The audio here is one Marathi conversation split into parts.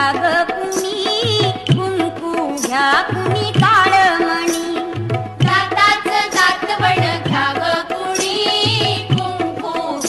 घ्या कुणी कुंकू घ्या कुणी काळमणी. जाताच जातवड घ्या कुणी कुंकू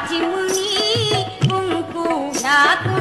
Rajmuni, Kumkum, Nakum.